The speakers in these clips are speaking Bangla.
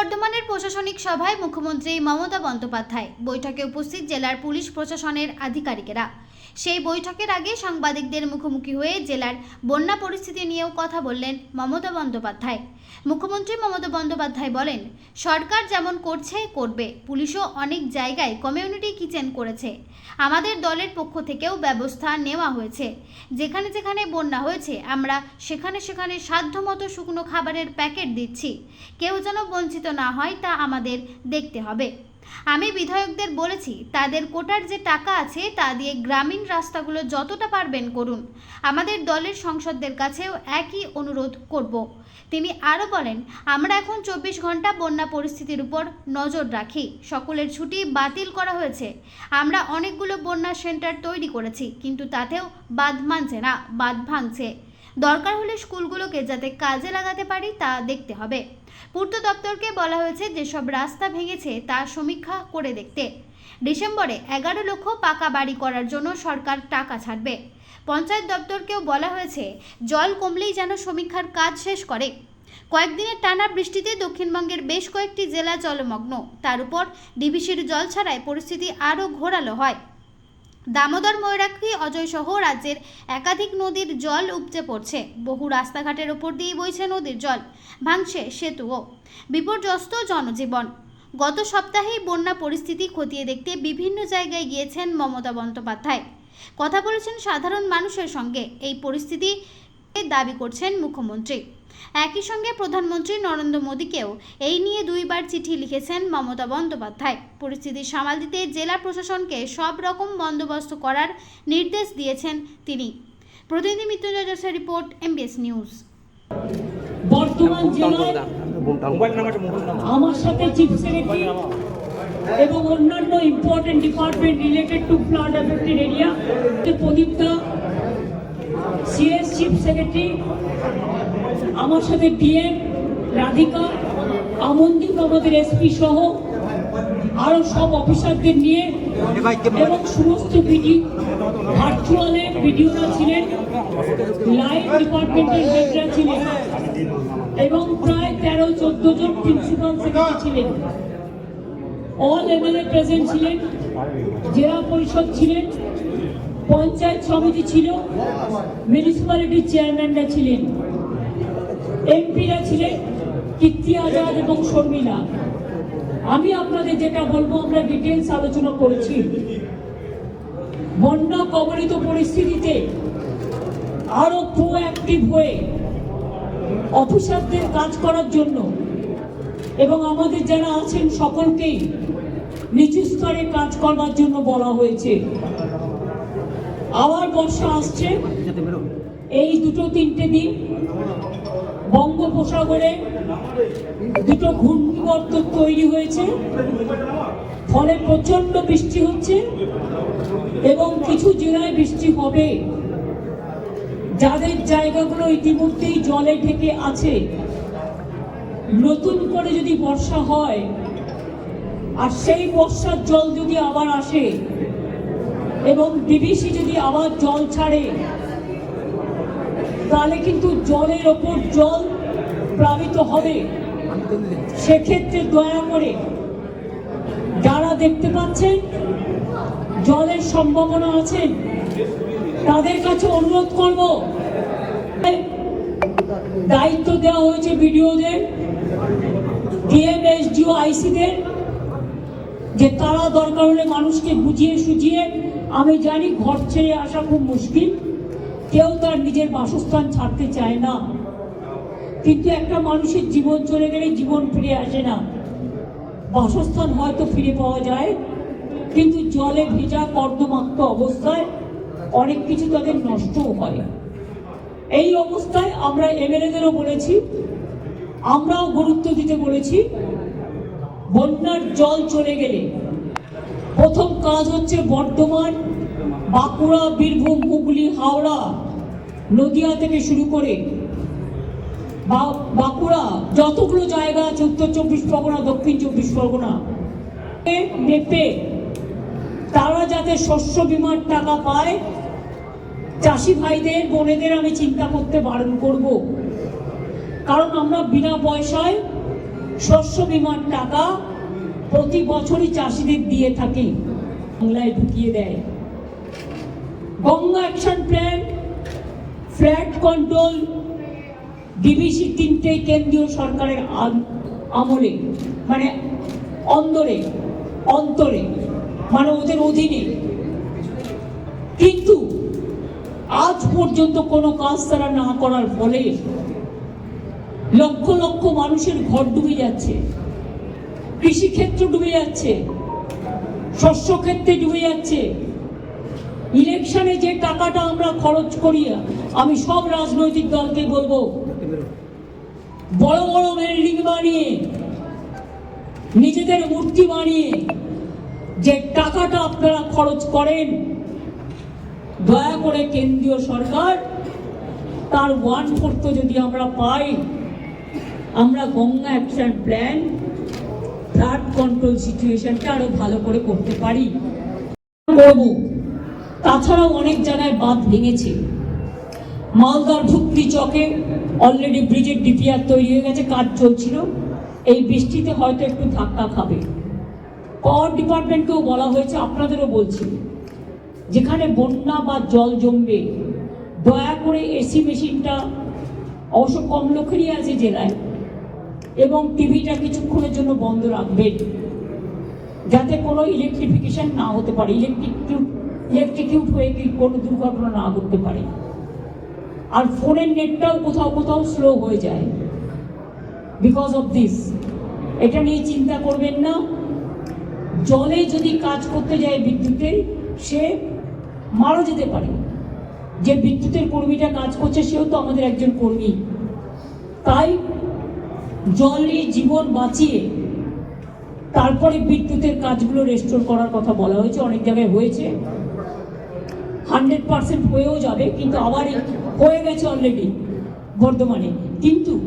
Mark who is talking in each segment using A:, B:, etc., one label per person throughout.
A: বর্ধমানের প্রশাসনিক সভায় মুখ্যমন্ত্রী মমতা বন্দ্যোপাধ্যায়। বৈঠকে উপস্থিত জেলার পুলিশ প্রশাসনের আধিকারিকেরা। সেই বৈঠকের আগে সাংবাদিকদের মুখোমুখি হয়ে জেলার বন্যা পরিস্থিতি নিয়েও কথা বললেন মমতা বন্দ্যোপাধ্যায়। মুখ্যমন্ত্রী মমতা বন্দ্যোপাধ্যায় বলেন, সরকার যেমন করছে, করবে। পুলিশও অনেক জায়গায় কমিউনিটি কিচেন করেছে। আমাদের দলের পক্ষ থেকেও ব্যবস্থা নেওয়া হয়েছে। যেখানে যেখানে বন্যা হয়েছে, আমরা সেখানে সেখানে সাধ্যমতো শুকনো খাবারের প্যাকেট দিচ্ছি। কেউ যেন বঞ্চিত না হয় তা আমাদের দেখতে হবে। আমি বিধায়কদের বলেছি, তাদের কোটার যে টাকা আছে তা দিয়ে গ্রামীণ রাস্তাগুলো যতটা পারবেন করুন। আমাদের দলের সংসদদের কাছেও একই অনুরোধ করব। তিনি আরও বলেন, আমরা এখন চব্বিশ ঘণ্টা বন্যা পরিস্থিতির উপর নজর রাখি। সকলের ছুটি বাতিল করা হয়েছে। আমরা অনেকগুলো বন্যা সেন্টার তৈরি করেছি, কিন্তু তাতেও বাঁধ মানছে না, বাঁধ ভাঙছে। দরকার হলে স্কুলগুলোকে যাতে কাজে লাগাতে পারি তা দেখতে হবে। পূর্ত দপ্তরকে বলা হয়েছে যেসব রাস্তা ভেঙেছে তা সমীক্ষা করে দেখতে। ডিসেম্বরে এগারো লক্ষ পাকা বাড়ি করার জন্য সরকার টাকা ছাড়বে। পঞ্চায়েত দপ্তরকেও বলা হয়েছে, জল কমলেই যেন সমীক্ষার কাজ শেষ করে। কয়েকদিনের টানা বৃষ্টিতে দক্ষিণবঙ্গের বেশ কয়েকটি জেলা জলমগ্ন। তার উপর ডিভিসির জল ছাড়ায় পরিস্থিতি আরও ঘোরালো হয়। দামোদর ময়ূরাক্ষী অজয় সহ রাজ্যের একাধিক নদীর জল উপচে পড়ছে। বহু রাস্তাঘাটের ওপর দিয়ে বইছে নদীর জল। ভাঙছে সেতুও। বিপর্যস্ত জনজীবন। গত সপ্তাহেই বন্যা পরিস্থিতি খতিয়ে দেখতে বিভিন্ন জায়গায় গিয়েছেন মমতা বন্দ্যোপাধ্যায়। কথা বলেছেন সাধারণ মানুষের সঙ্গে। এই পরিস্থিতি দাবি করছেন মুখ্যমন্ত্রী। একই সঙ্গে প্রধানমন্ত্রী নরেন্দ্র মোদীকেও এই নিয়ে দুইবার চিঠি লিখেছেন মমতা বন্দ্যোপাধ্যায়। পরিস্থিতি সামাল দিতে জেলা প্রশাসনকে সব রকম বন্দোবস্ত করার নির্দেশ দিয়েছেন তিনি। প্রতিনিধি মৃত্যুঞ্জয় জোসের রিপোর্ট এমবিএস নিউজ।
B: বর্তমান জেলায় আমার সাথে চিফ সেক্রেটারি এবং অন্যান্য important department related to flood affected area Pradip the CS chief secretary আমার সাথে ডিএম রাধিকা, আমনদীপ আমাদের এসপি সহ আরও সব অফিসারদের নিয়ে এবং সমস্ত ভিডিও ভার্চুয়ালে ভিডিওরা ছিলেন লাইভ ডিপার্টমেন্টের হেডরা ছিলেন এবং প্রায় তেরো, চোদ্দ জন প্রিন্সিপাল সেক্রেটারি ছিলেন। অল এমএলএ প্রেজেন্ট ছিলেন, জেলা পরিষদ ছিলেন, পঞ্চায়েত সমিতি ছিল মিউনিসিপ্যালিটির চেয়ারম্যানরা ছিলেন। এমপিরা ছিলেন কীর্তি আজাদ এবং শর্মিলা। আমি আপনাদের যেটা বলব, আমরা ডিটেলস আলোচনা করেছি। বন্যা কবলিত পরিস্থিতিতে আরও প্রোঅ্যাক্টিভ হয়ে অফিসারদের কাজ করার জন্য এবং আমাদের যারা আছেন সকলকেই নিচু স্তরে কাজ করবার জন্য বলা হয়েছে। আবার বর্ষা আসছে। এই দুটো তিনটে দিন বঙ্গোপসাগরে দুটো ঘূর্ণিবর্ত তৈরি হয়েছে। ফলে প্রচণ্ড বৃষ্টি হচ্ছে এবং কিছু জেলায় বৃষ্টি হবে। যাদের জায়গাগুলো ইতিমধ্যেই জলে ঢেকে আছে, নতুন করে যদি বর্ষা হয়, আর সেই বর্ষার জল যদি আবার আসে এবং ডিবিসি যদি আবার জল ছাড়ে, তাহলে কিন্তু জলের ওপর জল প্লাবিত হবে। সেক্ষেত্রে দয়া করে যারা দেখতে পাচ্ছেন, জলের সম্ভাবনা আছেন তাদের কাছে অনুরোধ করব। দায়িত্ব দেওয়া হয়েছে বিডিওদের ডিএমএসডিও আইসিদের, যে তারা দরকার হলে মানুষকে বুঝিয়ে সুঝিয়ে, আমি জানি ঘর ছেড়ে আসা খুব মুশকিল। কেউ তার নিজের বাসস্থান ছাড়তে চায় না। কিন্তু একটা মানুষের জীবন চলে গেলে জীবন ফিরে আসে না। বাসস্থান হয়তো ফিরে পাওয়া যায়, কিন্তু জলে ভেজা কর্দমাক্ত অবস্থায় অনেক কিছু তাদের নষ্টও হয়। এই অবস্থায় আমরা এমএলএদেরও বলেছি, আমরাও গুরুত্ব দিতে বলেছি, বন্যার জল চলে গেলে। প্রথম কাজ হচ্ছে বর্ধমান, বাঁকুড়া, বীরভূম, হুগলি, হাওড়া, নদিয়া থেকে শুরু করে বাঁকুড়া, যতগুলো জায়গা আছে, উত্তর চব্বিশ পরগনা, দক্ষিণ চব্বিশ পরগনা মেপে তারা যাতে শস্য বিমার টাকা পায়, চাষি ভাইদের, বোনেদের আমি চিন্তা করতে বারণ করব। কারণ আমরা বিনা পয়সায় শস্য বিমার টাকা প্রতি বছরই চাষিদের দিয়ে থাকি। বাংলায় ঢুকিয়ে দেয়। Ganga action plan, flood control DVC তিনটে কেন্দ্রীয় সরকারের আমলে মানে অন্দরে, অন্তরে মানে ওদের অধীনে। কিন্তু আজ পর্যন্ত কোনো কাজ তারা না করার ফলে লক্ষ লক্ষ মানুষের ঘর ডুবে যাচ্ছে, কৃষিক্ষেত্র ডুবে যাচ্ছে শস্য ক্ষেত্রে ডুবে যাচ্ছে। ইলেকশনে যে টাকাটা আমরা খরচ করি, আমি সব রাজনৈতিক দলকে বলব বড় বড় বিল্ডিং বানিয়ে, নিজেদের মূর্তি বানিয়ে, যে টাকাটা আপনারা খরচ করেন, দয়া করে কেন্দ্রীয় সরকার, তার ওয়ান ফোর্থ যদি আমরা পাই, আমরা Ganga action plan flood control সিচুয়েশনটা আরও ভালো করে করতে পারি। করব। তাছাড়াও অনেক জায়গায় বাঁধ ভেঙেছে। মালদার ভুক্তি চকে অলরেডি ব্রিজের ডিপিআর তৈরি হয়ে গেছে, কাজ চলছিল। এই বৃষ্টিতে হয়তো একটু ধাক্কা খাবে। পাওয়ার ডিপার্টমেন্টকেও বলা হয়েছে, আপনাদেরও বলছি, যেখানে বন্যা বা জল জমবে, দয়া করে এসি মেশিনটা অবশ্য কম লোকেরই আছে জেলায়, এবং টিভিটা কিছুক্ষণের জন্য বন্ধ রাখবেন, যাতে কোনো ইলেকট্রিফিকেশন না হতে পারে। ইলেকট্রিক ইলেকট্রিকিউট হয়ে কি কোনো দুর্ঘটনা না ঘটতে পারে। আর ফোনের নেটটাও কোথাও কোথাও স্লো হয়ে যায়। বিকজ অফ দিস এটা নিয়ে চিন্তা করবেন না। জলে যদি কাজ করতে যায় বিদ্যুতের সে মারা যেতে পারে। যে বিদ্যুতের কর্মীটা কাজ করছে, সেও তো আমাদের একজন কর্মী। তাই জলে জীবন বাঁচিয়ে তারপরে বিদ্যুতের কাজগুলো রেস্টোর করার কথা বলা হয়েছে, অনেক জায়গায় হয়েছে। হান্ড্রেড পার্সেন্ট হয়েও যাবে, কিন্তু আবার হয়ে গেছে অলরেডি বর্ধমানে। কিন্তু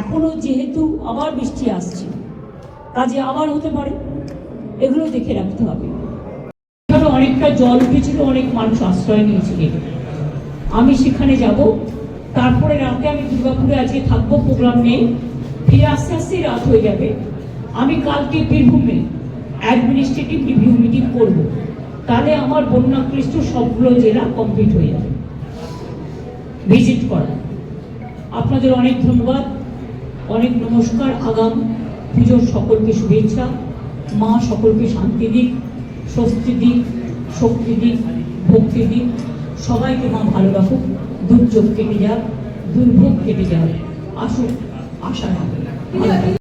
B: এখনও যেহেতু আবার বৃষ্টি আসছে, কাজে আবার হতে পারে, এগুলো দেখে রাখতে হবে। অনেকটা জল উঠেছিল, অনেক মানুষ আশ্রয় নিয়েছিল। আমি সেখানে যাব, তারপরে রাতে আমি দুর্গাপুরে আজকে থাকব, প্রোগ্রাম নেই ফিরে আস্তে আস্তেই রাত হয়ে যাবে। আমি কালকে বীরভূমে অ্যাডমিনিস্ট্রেটিভ রিভিউ মিটিং করব। তাহলে আমার বন্যাক্লিষ্ট সবগুলো জেলা কমপ্লিট হয়ে যাবে। ভিজিট করা আপনাদের অনেক ধন্যবাদ, অনেক নমস্কার, আগাম, পুজোর সকলকে শুভেচ্ছা, মা সকলকে শান্তি দিক, স্বস্তি দিক, শক্তি দিক, ভক্তি দিক, সবাইকে মা ভালো রাখুক, দুর্যোগ কেটে যাক, দুর্ভোগ কেটে যাক আসুক আশা থাকুক।